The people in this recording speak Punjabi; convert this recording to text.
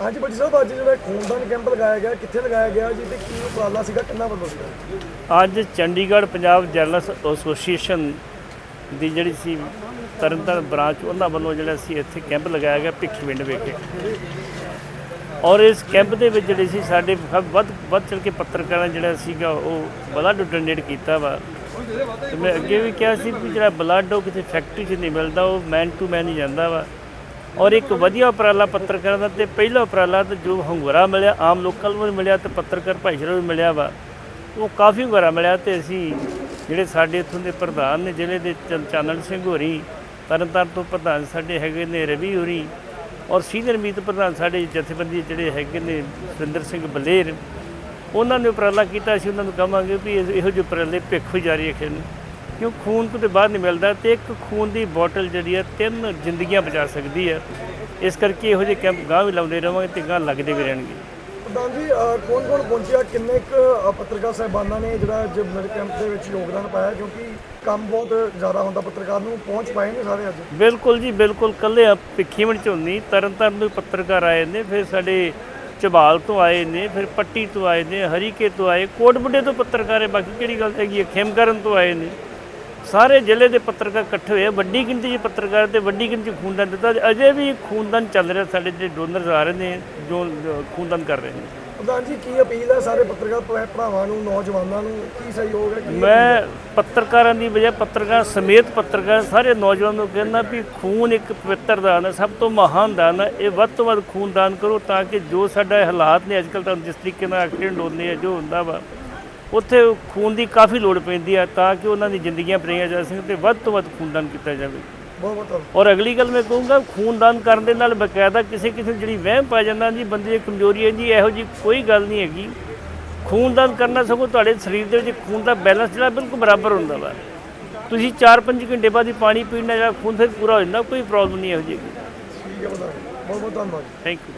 ਹਾਂਜੀ ਬੱਜੀ ਸਾਹਿਬ, ਅੱਜ ਜਿਹੜਾ ਖੂਨਦਾਨ ਕੈਂਪ ਲਗਾਇਆ ਗਿਆ, ਕਿੱਥੇ ਲਗਾਇਆ ਗਿਆ ਜੀ ਤੇ ਕੀ ਉਪਰਾਲਾ ਸੀਗਾ, ਕਿੰਨਾ ਵੱਲੋਂ ਸੀਗਾ? ਅੱਜ ਚੰਡੀਗੜ੍ਹ ਪੰਜਾਬ ਜਰਨਲਿਸਟ ਐਸੋਸੀਏਸ਼ਨ ਦੀ ਜਿਹੜੀ ਸੀ ਤਰਨਤਾਰਨ ਬ੍ਰਾਂਚ, ਉਹਨਾਂ ਵੱਲੋਂ ਜਿਹੜਾ ਸੀ ਇੱਥੇ ਕੈਂਪ ਲਗਾਇਆ ਗਿਆ ਭਿੱਖੀਵਿੰਡ ਵਿਖੇ। ਔਰ ਇਸ ਕੈਂਪ ਦੇ ਵਿੱਚ ਜਿਹੜੇ ਸੀ ਸਾਡੇ ਵੱਧ ਵੱਧ ਚੜ ਕੇ ਪੱਤਰਕਾਰਾਂ ਜਿਹੜਾ ਸੀਗਾ, ਉਹ ਬਲੱਡ ਡੋਨੇਟ ਕੀਤਾ ਵਾ। ਤੇ ਮੈਂ ਅੱਗੇ ਵੀ ਕਿਹਾ ਸੀ ਵੀ ਜਿਹੜਾ ਬਲੱਡ ਉਹ ਕਿਸੇ ਫੈਕਟਰੀ 'ਚ ਨਹੀਂ ਮਿਲਦਾ, ਉਹ ਮੈਨ ਟੂ ਮੈਨ ਹੀ ਜਾਂਦਾ ਵਾ। ਔਰ ਇੱਕ ਵਧੀਆ ਉਪਰਾਲਾ ਪੱਤਰਕਾਰਾਂ ਦਾ ਤੇ ਪਹਿਲਾ ਉਪਰਾਲਾ ਤੇ ਜੋ ਹੰਗਰਾ ਮਿਲਿਆ, ਆਮ ਲੋਕਾਂ ਨੂੰ ਵੀ ਮਿਲਿਆ ਤੇ ਪੱਤਰਕਾਰ ਭਾਈਚਾਰੇ ਨੂੰ ਵੀ ਮਿਲਿਆ ਵਾ, ਉਹ ਕਾਫੀ ਹੰਗਰਾ ਮਿਲਿਆ ਤੇ ਅਸੀਂ ਜਿਹੜੇ ਸਾਡੇ ਇੱਥੋਂ ਦੇ ਪ੍ਰਧਾਨ ਨੇ ਜ਼ਿਲ੍ਹੇ ਦੇ ਚਾਨਣ ਸਿੰਘ ਹੋਰੀ, ਤਰਨਤਾਰਨ ਤੋਂ ਪ੍ਰਧਾਨ ਸਾਡੇ ਹੈਗੇ ਨੇ ਰਵੀ ਹੋਰੀ ਔਰ ਸੀਨੀਅਰ ਮੀਤ ਪ੍ਰਧਾਨ ਸਾਡੇ ਜਥੇਬੰਦੀ ਜਿਹੜੇ ਹੈਗੇ ਨੇ ਸੁਰਿੰਦਰ ਸਿੰਘ ਬਲੇਰ, ਉਹਨਾਂ ਨੇ ਉਪਰਾਲਾ ਕੀਤਾ ਸੀ ਉਹਨਾਂ ਨੂੰ ਕਹਾਂਗੇ ਵੀ ਇਹੋ ਜਿਹੇ ਉਪਰਾਲੇ ਭਿੱਖ ਜਾਰੀ ਰੱਖਣ ਕਿਉਂ ਖੂਨ ਤੋਂ ਤੇ ਬਾਹਰ ਨਹੀਂ ਮਿਲਦਾ ਤੇ ਇੱਕ ਖੂਨ ਦੀ ਬੋਟਲ ਜਿਹੜੀ ਹੈ ਤਿੰਨ ਜ਼ਿੰਦਗੀਆਂ ਬਚਾ ਸਕਦੀ ਹੈ। ਇਸ ਕਰਕੇ ਇਹੋ ਜਿਹੇ ਕੈਂਪ ਗਾਂ ਵੀ ਲਾਉਂਦੇ ਰਹਾਂਗੇ ਤੇ ਗਾਂ ਲੱਗਦੇ ਵੀ ਰਹਿਣਗੇ। ਪ੍ਰਧਾਨ ਜੀ ਕੌਣ ਕੌਣ ਪਹੁੰਚਿਆ? ਕਿੰਨੇ ਕੁ ਪੱਤਰਕਾਰ ਸਾਹਿਬਾਨਾਂ ਨੇ ਜਿਹੜਾ ਅੱਜ ਬਲੱਡ ਕੈਂਪ ਦੇ ਵਿੱਚ ਯੋਗਦਾਨ ਪਾਇਆ? ਕਿਉਂਕਿ ਕੰਮ ਬਹੁਤ ਜ਼ਿਆਦਾ ਹੁੰਦਾ ਪੱਤਰਕਾਰ ਨੂੰ ਪਹੁੰਚ ਪਾਏ ਨੇ ਸਾਰੇ ਅੱਜ। ਬਿਲਕੁਲ ਜੀ ਬਿਲਕੁਲ ਕੱਲੇ ਭਿੱਖੀਵਿੰਡ ਚ ਹੁੰਦੀ ਤਰਨਤਾਰਨ ਤੋਂ ਪੱਤਰਕਾਰ ਆਏ ਨੇ ਫਿਰ ਸਾਡੇ ਝਬਾਲ ਤੋਂ ਆਏ ਨੇ ਫਿਰ ਪੱਟੀ ਤੋਂ ਆਏ ਨੇ ਹਰੀਕੇ ਤੋਂ ਆਏ ਕੋਟਬੁੱਡੇ ਤੋਂ ਪੱਤਰਕਾਰ ਹੈ ਬਾਕੀ ਕਿਹੜੀ ਗੱਲ ਹੈਗੀ ਹੈ? ਖੇਮਕਰਨ ਤੋਂ ਆਏ ਨੇ। ਸਾਰੇ ਜ਼ਿਲ੍ਹੇ ਦੇ ਪੱਤਰਕਾਰ ਇਕੱਠੇ ਹੋਏ। ਵੱਡੀ ਗਿਣਤੀ 'ਚ ਪੱਤਰਕਾਰ ਤੇ ਵੱਡੀ ਗਿਣਤੀ ਖੂਨਦਾਨ ਦਿੱਤਾ। ਅਜੇ ਵੀ ਖੂਨਦਾਨ ਚੱਲ ਰਿਹਾ ਸਾਡੇ ਜਿਹੜੇ ਡੋਨਰਸ ਆ ਰਹੇ ਨੇ ਜੋ ਖੂਨਦਾਨ ਕਰ ਰਹੇ ਨੇ। ਪ੍ਰਧਾਨ ਜੀ ਕੀ ਅਪੀਲ ਹੈ ਸਾਰੇ ਪੱਤਰਕਾਰ ਭਰਾ- ਭਰਾਵਾਂ ਨੂੰ ਨੌਜਵਾਨਾਂ ਨੂੰ? ਕੀ ਸਹਿਯੋਗ ਹੈ ਕੀ ਮੈਂ ਪੱਤਰਕਾਰਾਂ ਦੀ ਵਜ੍ਹਾ ਪੱਤਰਕਾਰ ਸਮੇਤ ਪੱਤਰਕਾਰ ਸਾਰੇ ਨੌਜਵਾਨਾਂ ਨੂੰ ਕਹਿੰਦਾ ਵੀ ਖੂਨ ਇੱਕ ਪਵਿੱਤਰ ਦਾਨ ਹੈ ਸਭ ਤੋਂ ਮਹਾਨ ਦਾਨ ਹੈ। ਇਹ ਵੱਧ ਤੋਂ ਵੱਧ ਖੂਨ ਦਾਨ ਕਰੋ ਤਾਂ ਕਿ ਜੋ ਸਾਡਾ ਹਾਲਾਤ ਨੇ ਅੱਜਕੱਲ੍ਹ ਤਾਂ ਜਿਸ ਤਰੀਕੇ ਨਾਲ ਐਕਸੀਡੈਂਟ ਹੁੰਦੇ ਆ ਜੋ ਹੁੰਦਾ ਵਾ ਉੱਥੇ ਖੂਨ ਦੀ ਕਾਫੀ ਲੋੜ ਪੈਂਦੀ ਆ ਤਾਂ ਕਿ ਉਹਨਾਂ ਦੀ ਜ਼ਿੰਦਗੀਆਂ ਬਚਾਈਆਂ ਜਾ ਸਕਣ ਤੇ ਵੱਧ ਤੋਂ ਵੱਧ ਖੂਨਦਾਨ ਕੀਤਾ ਜਾਵੇ। ਬਹੁਤ ਬਹੁਤ ਧੰਨਵਾਦ। ਔਰ ਅਗਲੀ ਗੱਲ ਮੈਂ ਕਹੂੰਗਾ ਖੂਨਦਾਨ ਕਰਨ ਦੇ ਨਾਲ ਬਕਾਇਦਾ ਕਿਸੇ ਕਿਸੇ ਨੂੰ ਜਿਹੜੀ ਵਹਿਮ ਪਾ ਜਾਂਦਾ ਜੀ ਬੰਦੇ ਦੀ ਕਮਜ਼ੋਰੀ ਹੈ ਜੀ ਇਹੋ ਜੀ ਕੋਈ ਗੱਲ ਨਹੀਂ ਹੈਗੀ। ਖੂਨਦਾਨ ਕਰਨਾ ਸਗੋਂ ਤੁਹਾਡੇ ਸਰੀਰ ਦੇ ਵਿੱਚ ਖੂਨ ਦਾ ਬੈਲੈਂਸ ਜਿਹੜਾ ਬਿਲਕੁਲ ਬਰਾਬਰ ਹੁੰਦਾ ਵਾ। ਤੁਸੀਂ 4-5 ਘੰਟੇ ਬਾਅਦ ਹੀ ਪਾਣੀ ਪੀਣਾ ਜਾਂ ਖੂਨ ਫਿਰ ਪੂਰਾ ਹੋ ਜਾਂਦਾ ਕੋਈ ਪ੍ਰੋਬਲਮ ਨਹੀਂ ਇਹੋ ਜਿਹੀ। ਠੀਕ ਹੈ ਬਹੁਤ ਬਹੁਤ ਧੰਨਵਾਦ। Thank you